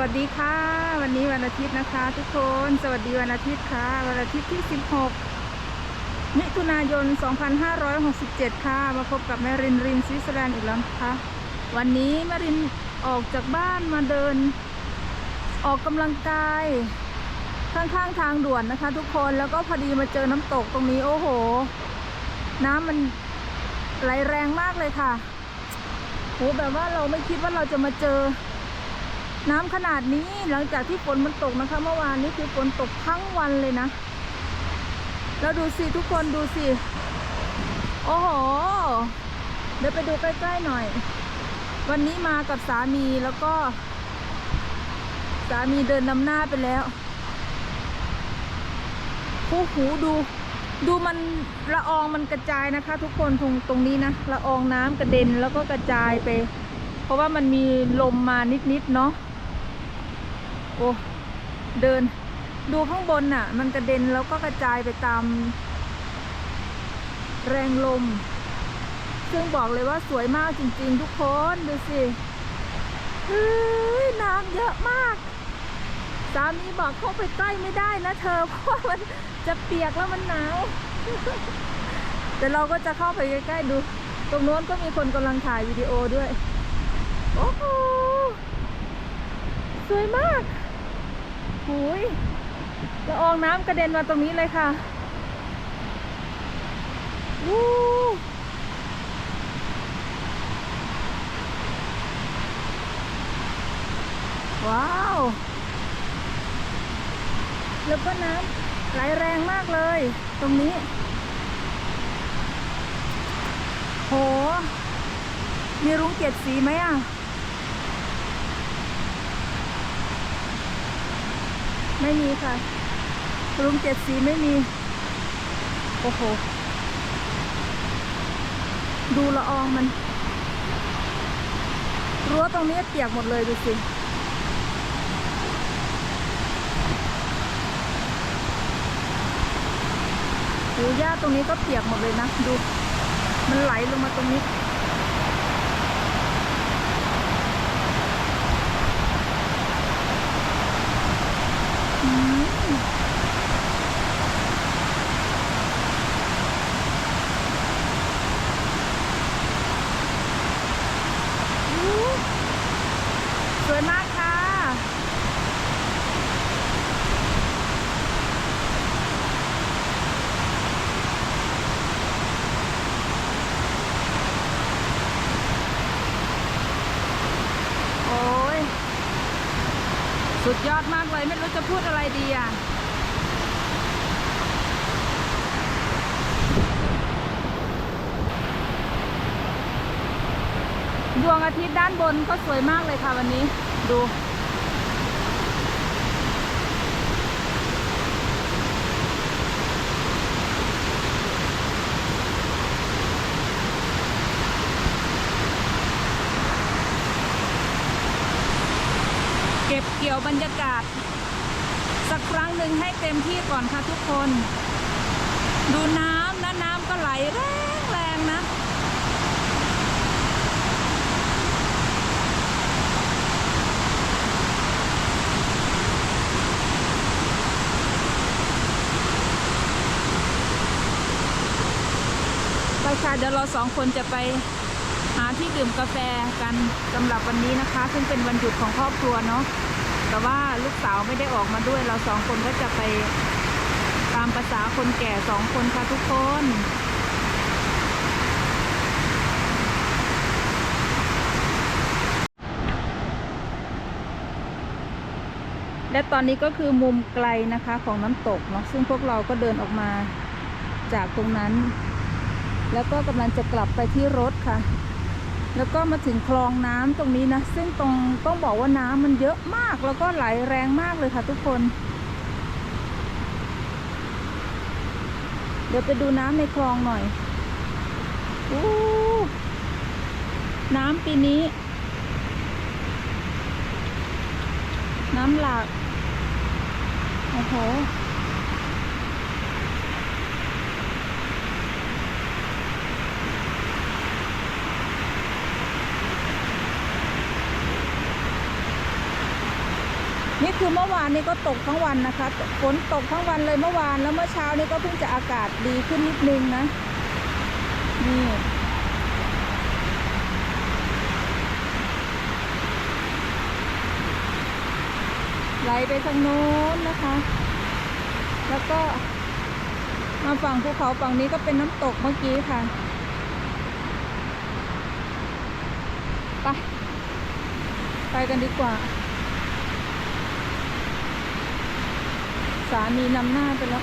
วัสดีค่ะ วันนี้วันอาทิตย์นะคะ ทุกคนสวัสดีวันอาทิตย์ค่ะ วันอาทิตย์ที่ 16 มิถุนายน 2567 ค่ะ มาพบกับแมรินรินสวิตเซอร์แลนด์อีกแล้วนะคะวันนี้แมรินออกจากบ้านมาเดิน ออกกำลังกาย ข้างๆทางด่วนนะคะ ทุกคนแล้วก็พอดีมาเจอน้ำตกตรงนี้โอ้โห น้ำมันไหลแรงมากเลยค่ะโหแบบว่าเราไม่คิดว่าเราจะมาเจอ น้ำขนาดนี้หลังจากที่ฝนมันตกนะคะ เมื่อวานนี้คือฝนตกทั้งวันเลยนะ แล้วดูสิทุกคนดูสิ โอ้โห เดี๋ยวไปดูใกล้ๆหน่อย วันนี้มากับสามีแล้วก็ สามีเดินนำหน้าไปแล้วโอ้โหดูดูมันละอองมันกระจายนะคะ ทุกคนตรงตรงนี้นะละอองน้ำกระเด็นแล้วก็กระจายไป เพราะว่ามันมีลมมานิดๆเนาะ อ้เดินดูข้างบนน่ะ มันกระเด็นแล้วก็กระจายไปตาม แรงลม ซึ่งบอกเลยว่าสวยมากจริง ๆ ทุกคน ดูสิเฮ้ยน้ำเยอะมาก สามีบอกเข้าไปใกล้ไม่ได้นะเธอ เพราะมันจะเปียกแล้วมันหนาว แต่เราก็จะเข้าไปใกล้ๆดู ตรงโน้นก็มีคนกำลังถ่ายวิดีโอด้วย โอ้โหสวยมาก หุยละอองน้ำกระเด็นมาตรงนี้เลยค่ะวู้ว้าว แล้วก็น้ำไหลแรงมากเลย ตรงนี้ โห มีรุ้งเจ็ดสีไหมอะ ไม่มีค่ะรุ้งเจ็ดสีไม่มี โอ้โห ดูละอองมัน รั้วตรงนี้เปียกหมดเลยดูสิหูหญ้าตรงนี้ก็เปียกหมดเลยนะ ดู มันไหลลงมาตรงนี้ อืมอู้สวยมากค่ะ โอ้ย สุดยอดมากเลยไม่รู้จะพูดอะไรดีอะ ดวงอาทิตย์ด้านบนก็สวยมากเลยค่ะวันนี้ดู บเกี่ยวบรรยากาศ สักครั้งหนึ่งให้เต็มที่ก่อนค่ะทุกคน ดูน้ำนะน้ำก็ไหลแรงแรงนะ ไปค่ะเดี๋ยวเราสองคนจะไปาที่ดื่มกาแฟกันสำหรับวันนี้นะคะ ซึ่งเป็นวันหยุดของครอบครัวเนาะแต่ว่าลูกสาวไม่ได้ออกมาด้วยเราสองคนก็จะไปตามภาษาคนแก่สองคนค่ะทุกคนและตอนนี้ก็คือมุมไกลนะคะของน้ำตกเนาะซึ่งพวกเราก็เดินออกมาจากตรงนั้น แล้วก็กำลังจะกลับไปที่รถค่ะ แล้วก็มาถึงคลองน้ำตรงนี้นะ ซึ่งตรงต้องบอกว่าน้ำมันเยอะมากแล้วก็ไหลแรงมากเลยค่ะทุกคน เดี๋ยวไปดูน้ำในคลองหน่อยอู้น้ำปีนี้ น้ำหลากโอ้โห นี่คือเมื่อวานนี้ก็ตกทั้งวันนะคะฝนตกทั้งวันเลยเมื่อวานแล้วเมื่อเช้านี้ก็เพิ่งจะอากาศดีขึ้นนิดนึงนะนี่ไหลไปทางโน้นนะคะ แล้วก็มาฝั่งภูเขาฝั่งนี้ก็เป็นน้ำตกเมื่อกี้ค่ะไปไปกันดีกว่า สามีนำหน้าไปแล้ว